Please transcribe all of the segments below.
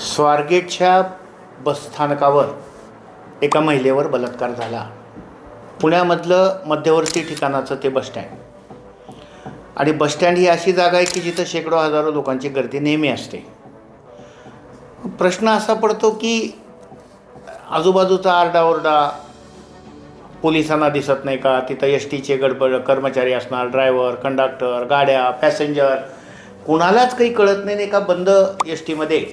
स्वारगेटच्या बसस्थानकावर एका महिलेवर बलात्कार झाला. पुण्यामधलं मध्यवर्ती ठिकाणाचं ते बसस्टँड आणि बसस्टँड ही अशी जागा आहे की जिथं शेकडो हजारो लोकांची गर्दी नेहमी असते. प्रश्न असा पडतो की आजूबाजूचा आरडाओरडा पोलिसांना दिसत नाही का? तिथं एस टीचे गडबड कर्मचारी असणार ड्रायव्हर कंडक्टर गाड्या पॅसेंजर. कुणालाच काही कळत नाही नाही का बंद एस टीमध्ये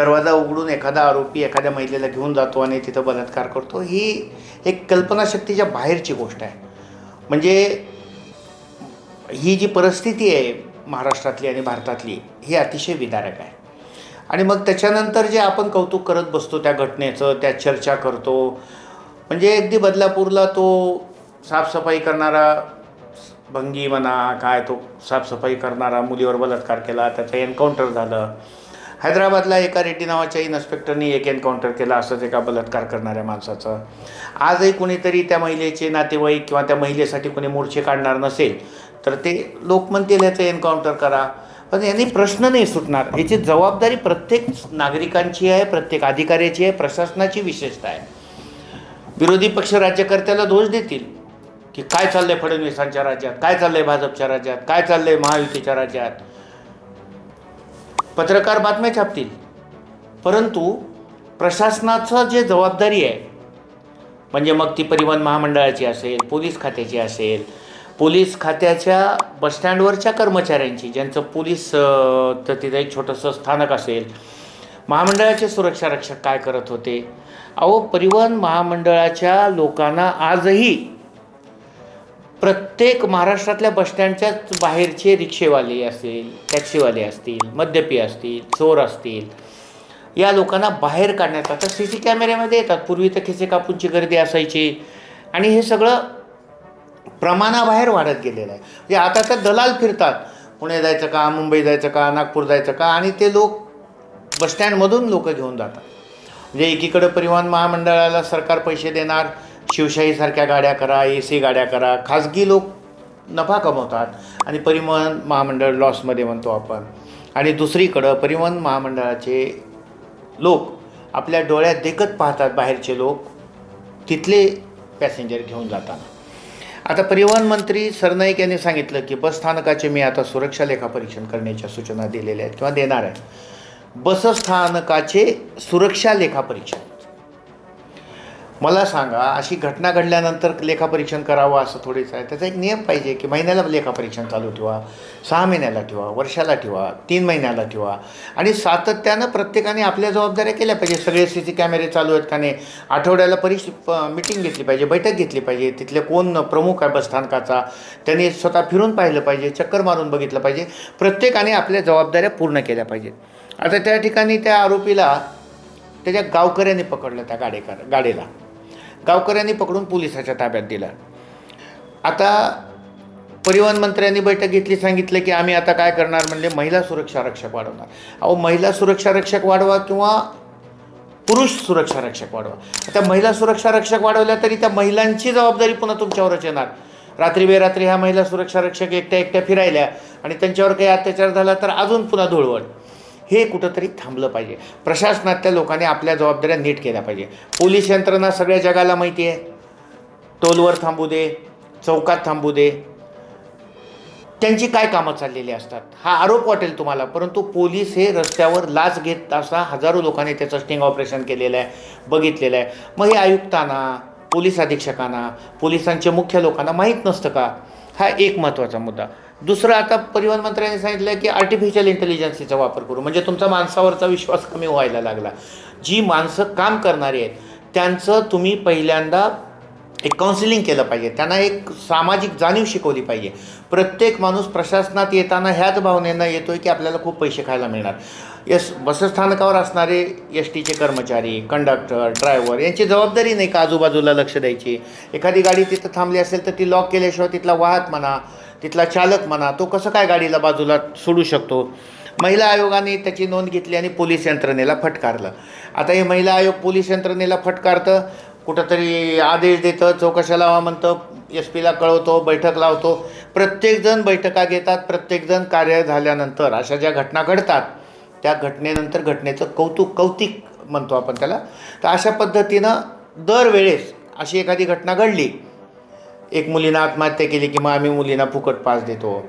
दरवाजा उघडून एखादा आरोपी एखाद्या महिलेला घेऊन जातो आणि तिथं बलात्कार करतो ही एक कल्पनाशक्तीच्या बाहेरची गोष्ट आहे. म्हणजे ही जी परिस्थिती आहे महाराष्ट्रातली आणि भारतातली ही अतिशय विदारक आहे. आणि मग त्याच्यानंतर जे आपण कौतुक करत बसतो त्या घटनेचं त्या चर्चा करतो म्हणजे अगदी बदलापूरला तो साफसफाई करणारा भंगी म्हणा काय तो साफसफाई करणारा मुलीवर बलात्कार केला त्याचं एन्काउंटर झालं हैदराबादला एका रेड्डी नावाच्या इन्स्पेक्टरनी एक एन्काउंटर केला असंच एका बलात्कार करणाऱ्या माणसाचं. आजही कुणीतरी त्या महिलेचे नातेवाईक किंवा त्या महिलेसाठी कोणी मोर्चे काढणार नसेल तर ते लोक म्हणतील ह्याचं एन्काउंटर करा. पण यांनी प्रश्न नाही सुटणार. याची जबाबदारी प्रत्येक नागरिकांची आहे प्रत्येक अधिकाऱ्याची आहे प्रशासनाची विशेषता आहे. विरोधी पक्ष राज्यकर्त्याला दोष देतील की काय चाललंय फडणवीसांच्या राज्यात काय चाललंय भाजपच्या राज्यात काय चाललंय महायुतीच्या राज्यात. पत्रकार बातम्या छापतील. परंतु प्रशासनाचं जे जबाबदारी आहे म्हणजे मग ती परिवहन महामंडळाची असेल पोलीस खात्याची असेल पोलीस खात्याच्या बसस्टँडवरच्या कर्मचाऱ्यांची ज्यांचं पोलीस तर तिथं एक छोटंसं स्थानक असेल महामंडळाचे सुरक्षा रक्षक काय करत होते? अहो परिवहन महामंडळाच्या लोकांना आजही प्रत्येक महाराष्ट्रातल्या बसस्टँडच्याच बाहेरचे रिक्षेवाले असतील टॅक्सीवाले असतील मद्यपी असतील चोर असतील या लोकांना बाहेर काढण्यात आता सी सी कॅमेऱ्यामध्ये येतात. पूर्वी तर खिसे कापूंची गर्दी असायची. आणि हे सगळं प्रमाणाबाहेर वाढत गेलेलं आहे. म्हणजे आता तर दलाल फिरतात. पुणे जायचं का मुंबई जायचं का नागपूर जायचं का आणि ते लोक बसस्टँडमधून लोक घेऊन जातात. म्हणजे एकीकडं परिवहन महामंडळाला सरकार पैसे देणार शिवशाहीसारख्या गाड्या करा ए सी गाड्या करा. खाजगी लोक नफा कमवतात आणि परिवहन महामंडळ लॉसमध्ये म्हणतो आपण. आणि दुसरीकडं परिवहन महामंडळाचे लोक आपल्या डोळ्यात देखत पाहतात बाहेरचे लोक तिथले पॅसेंजर घेऊन जाताना. आता परिवहन मंत्री सरनाईक यांनी सांगितलं की बसस्थानकाचे मी आता सुरक्षा लेखापरीक्षण करण्याच्या सूचना दिलेल्या आहेत किंवा देणार आहे बसस्थानकाचे सुरक्षा लेखापरीक्षण मला सांगा अशी घटना घडल्यानंतर लेखापरीक्षण करावं असं थोडीच आहे. त्याचा एक नियम पाहिजे की महिन्याला लेखापरीक्षण चालू ठेवा सहा महिन्याला ठेवा वर्षाला ठेवा तीन महिन्याला ठेवा. आणि सातत्यानं प्रत्येकाने आपल्या जबाबदाऱ्या केल्या पाहिजे. सगळे सी सी कॅमेरे चालू आहेत का नाही? आठवड्याला परिश मिटिंग घेतली पाहिजे बैठक घेतली पाहिजे. तिथले कोण प्रमुख आहे बसस्थानकाचा? त्यांनी स्वतः फिरून पाहिलं पाहिजे चक्कर मारून बघितलं पाहिजे. प्रत्येकाने आपल्या जबाबदाऱ्या पूर्ण केल्या पाहिजेत. आता त्या ठिकाणी त्या आरोपीला त्याच्या गावकऱ्यांनी पकडलं त्या गाडेकर गाडीला. गावकऱ्यांनी पकडून पोलिसाच्या ताब्यात दिला. आता परिवहन मंत्र्यांनी बैठक घेतली सांगितलं की आम्ही आता काय करणार म्हणले महिला सुरक्षा रक्षक वाढवणार. अहो महिला सुरक्षा रक्षक वाढवा किंवा पुरुष सुरक्षा रक्षक वाढवा. आता महिला सुरक्षा रक्षक वाढवल्या तरी त्या महिलांची जबाबदारी पुन्हा तुमच्यावरच येणार. रात्री बेरात्री ह्या महिला सुरक्षा रक्षक एकट्या एकट्या फिरायल्या आणि त्यांच्यावर काही अत्याचार झाला तर अजून पुन्हा धुळवड. हे कुठंतरी थांबलं पाहिजे. प्रशासनातल्या लोकांनी आपल्या जबाबदाऱ्या नीट केल्या पाहिजे. पोलीस यंत्रणा सगळ्या जगाला माहिती आहे. टोलवर थांबू दे चौकात थांबू दे. त्यांची काय कामं चाललेली असतात? हा आरोप वाटेल तुम्हाला परंतु पोलीस हे रस्त्यावर लाच घेत असा हजारो लोकांनी त्याचं स्टिंग ऑपरेशन केलेलं आहे बघितलेलं आहे. मग हे आयुक्तांना पोलीस अधीक्षकांना पोलिसांच्या मुख्य लोकांना माहीत नसतं का? हा एक महत्त्वाचा मुद्दा. दुसरं आता परिवहन मंत्र्यांनी सांगितलं की आर्टिफिशियल इंटेलिजन्सीचा वापर करू. म्हणजे तुमचा माणसावरचा विश्वास कमी व्हायला लागला. जी माणसं काम करणारी आहेत त्यांचं तुम्ही पहिल्यांदा एक काउन्सिलिंग केलं पाहिजे. त्यांना एक सामाजिक जाणीव शिकवली पाहिजे. प्रत्येक माणूस प्रशासनात येताना ह्याच भावनेनं आहे की आपल्याला खूप पैसे खायला मिळणार. यस बसस्थानकावर असणारे एस टीचे कर्मचारी कंडक्टर ड्रायव्हर यांची जबाबदारी नाही का आजूबाजूला लक्ष द्यायची? एखादी गाडी तिथं थांबली असेल तर ती लॉक केल्याशिवाय तिथला वाहक म्हणा तिथला चालक म्हणा तो कसं काय गाडीला बाजूला सोडू शकतो? महिला आयोगाने त्याची नोंद घेतली आणि पोलीस यंत्रणेला फटकारलं. आता हे महिला आयोग पोलीस यंत्रणेला फटकारतं कुठंतरी आदेश देतं चौकशा लावा म्हणतं एस पीला कळवतो बैठक लावतो. प्रत्येकजण बैठका घेतात प्रत्येकजण कार्य झाल्यानंतर अशा ज्या घटना घडतात त्या घटनेनंतर घटनेचं कौतुक कौतिक म्हणतो आपण त्याला. तर अशा पद्धतीनं दरवेळेस अशी एखादी घटना घडली. एक मुलीनं आत्महत्या केली की मग आम्ही मुलींना फुकट पास देतो.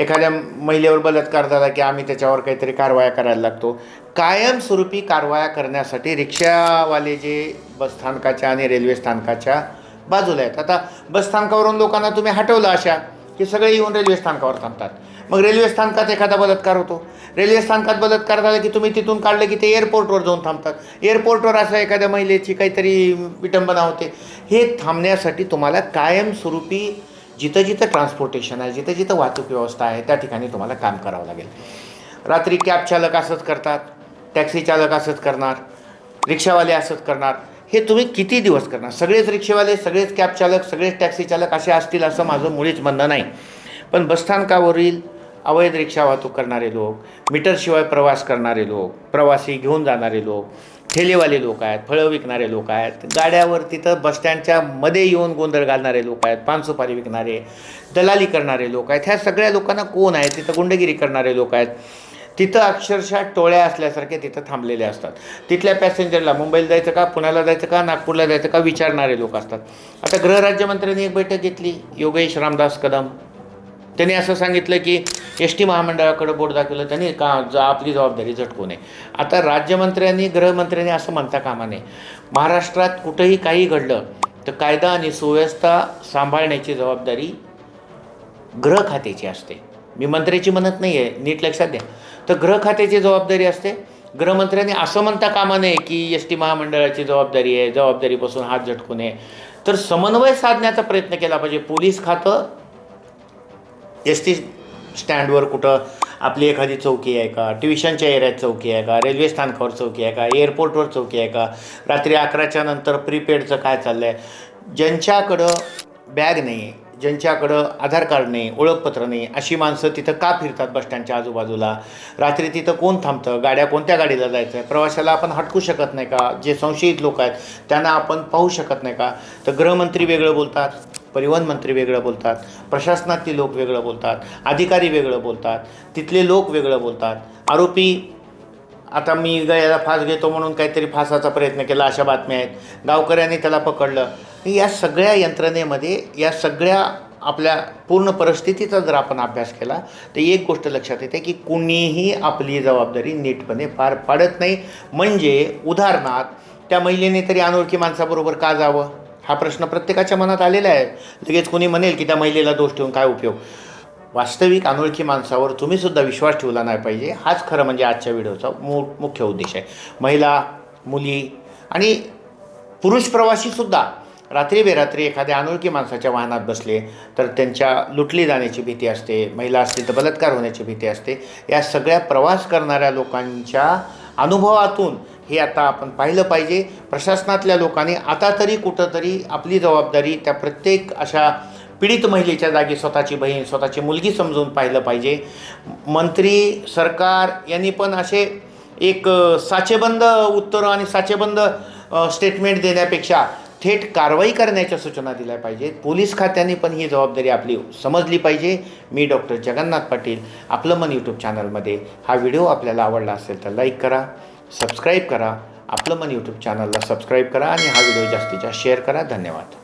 एखाद्या महिलेवर बलात्कार झाला की आम्ही त्याच्यावर काहीतरी कारवाया करायला लागतो. कायमस्वरूपी कारवाया करण्यासाठी रिक्षावाले जे बसस्थानकाच्या आणि रेल्वे स्थानकाच्या बाजूला आहेत. आता बसस्थानकावरून लोकांना तुम्ही हटवलं अशा की सगळे येऊन रेल्वे स्थानकावर थांबतात. मग रेल्वे स्थानकात एखादा बलात्कार होतो. रेल्वे स्थानकात बलात्कार झाला की तुम्ही तिथून काढलं की ते एअरपोर्टवर जाऊन थांबतात. एअरपोर्टवर असं एखाद्या महिलेची काहीतरी विटंबना होते. हे थांबण्यासाठी तुम्हाला कायमस्वरूपी जिथं जिथं ट्रान्सपोर्टेशन आहे जिथं जिथं वाहतूक व्यवस्था आहे त्या ठिकाणी तुम्हाला काम करावं लागेल. रात्री कॅब चालक असंच करतात टॅक्सी चालक असंच करणार रिक्षावाले असंच करणार. हे तुम्ही किती दिवस करणार? सगळेच रिक्षेवाले सगळेच कॅब चालक सगळेच टॅक्सी चालक असे असतील असं माझं मुळीच म्हणणं नाही. पण बसस्थानकावरील अवैध रिक्षा वाहतूक करणारे लोक मीटरशिवाय प्रवास करणारे लोक प्रवासी घेऊन जाणारे लोक ठेलेवाले लोक आहेत फळं विकणारे लोक आहेत गाड्यावर तिथं बसस्टँडच्या मध्ये येऊन गोंधळ घालणारे लोक आहेत पानसुपारी विकणारे दलाली करणारे लोक आहेत. ह्या सगळ्या लोकांना कोण आहे? तिथं गुंडगिरी करणारे लोक आहेत. तिथं अक्षरशः टोळ्या असल्यासारखे तिथं थांबलेले असतात. तिथल्या पॅसेंजरला मुंबईला जायचं का पुण्याला जायचं का नागपूरला जायचं का विचारणारे लोक असतात. आता गृहराज्यमंत्र्यांनी एक बैठक घेतली योगेश रामदास कदम. त्यांनी असं सांगितलं की एस टी महामंडळाकडे बोट दाखवलं त्यांनी का ज आपली जबाबदारी झटकू नये आता राज्यमंत्र्यांनी गृहमंत्र्यांनी असं म्हणता कामा नये. महाराष्ट्रात कुठंही काही घडलं तर कायदा आणि सुव्यवस्था सांभाळण्याची जबाबदारी गृह खात्याची असते. मी मंत्र्याची म्हणत नाही आहे नीट लक्षात द्या. तर गृह खात्याची जबाबदारी असते. गृहमंत्र्यांनी असं म्हणता कामा नये की एस टी महामंडळाची जबाबदारी आहे जबाबदारीपासून हात झटकू नये तर समन्वय साधण्याचा प्रयत्न केला पाहिजे. पोलीस खातं एस टी स्टँडवर कुठं आपली एखादी चौकी आहे का? ट्युशनच्या एरियात चौकी आहे का? रेल्वे स्थानकावर चौकी आहे का? एअरपोर्टवर चौकी आहे का? रात्री अकराच्या नंतर प्रीपेडचं काय चाललं आहे ज्यांच्याकडं बॅग नाही ज्यांच्याकडं आधार कार्ड नाही ओळखपत्र नाही अशी माणसं तिथं का फिरतात बसस्टँडच्या आजूबाजूला? रात्री तिथं कोण थांबतं? गाड्या कोणत्या गाडीला जायचं आहे प्रवाशाला आपण हटकू शकत नाही का? जे संशयित लोक आहेत त्यांना आपण पाहू शकत नाही का? तर गृहमंत्री वेगळं बोलतात. परिवहन मंत्री वेगळं बोलतात प्रशासनातले लोक वेगळं बोलतात अधिकारी वेगळं बोलतात तिथले लोक वेगळं बोलतात. आरोपी आता मी गळ्याला फास घेतो म्हणून काहीतरी फासाचा प्रयत्न केला अशा बातम्या आहेत. गावकऱ्यांनी त्याला पकडलं. या सगळ्या यंत्रणेमध्ये या सगळ्या आपल्या पूर्ण परिस्थितीचा जर आपण अभ्यास केला तर एक गोष्ट लक्षात येते की कुणीही आपली जबाबदारी नीटपणे पार पाडत नाही. म्हणजे उदाहरणार्थ त्या महिलेने तरी अनोळखी माणसाबरोबर का जावं? हा प्रश्न प्रत्येकाच्या मनात आलेला आहे. लगेच कोणी म्हणेल की त्या महिलेला दोष ठेवून काय उपयोग? वास्तविक अनोळखी माणसावर तुम्हीसुद्धा विश्वास ठेवला नाही पाहिजे. हाच खरं म्हणजे आजच्या व्हिडिओचा मु मुख्य उद्देश आहे. महिला मुली आणि पुरुष प्रवासीसुद्धा रात्री बेरात्री एखाद्या अनोळखी माणसाच्या वाहनात बसले तर त्यांच्या लुटली जाण्याची भीती असते महिला असतील तर बलात्कार होण्याची भीती असते. या सगळ्या प्रवास करणाऱ्या लोकांच्या अनुभवातून हे आता आपण पाहिलं पाहिजे. प्रशासनातल्या लोकांनी आता तरी कुठंतरी आपली जबाबदारी त्या प्रत्येक अशा पीडित महिलेच्या जागी स्वतःची बहीण स्वतःची मुलगी समजून पाहिलं पाहिजे. मंत्री सरकार यांनी पण असे एक साचेबंद उत्तरं आणि साचेबंद स्टेटमेंट देण्यापेक्षा थेट कारवाई करण्याच्या सूचना दिल्या पाहिजेत. पोलीस खात्याने पण ही जबाबदारी आपली समजली पाहिजे. मी डॉक्टर जगन्नाथ पाटील आपलं मन यूट्यूब चॅनलमध्ये. हा व्हिडिओ आपल्याला आवडला असेल तर लाईक करा. सबस्क्राईब करा. आपलं मन यूट्यूब चॅनलला सबस्क्राईब करा आणि हा व्हिडिओ जास्तीत जास्त शेअर करा. धन्यवाद.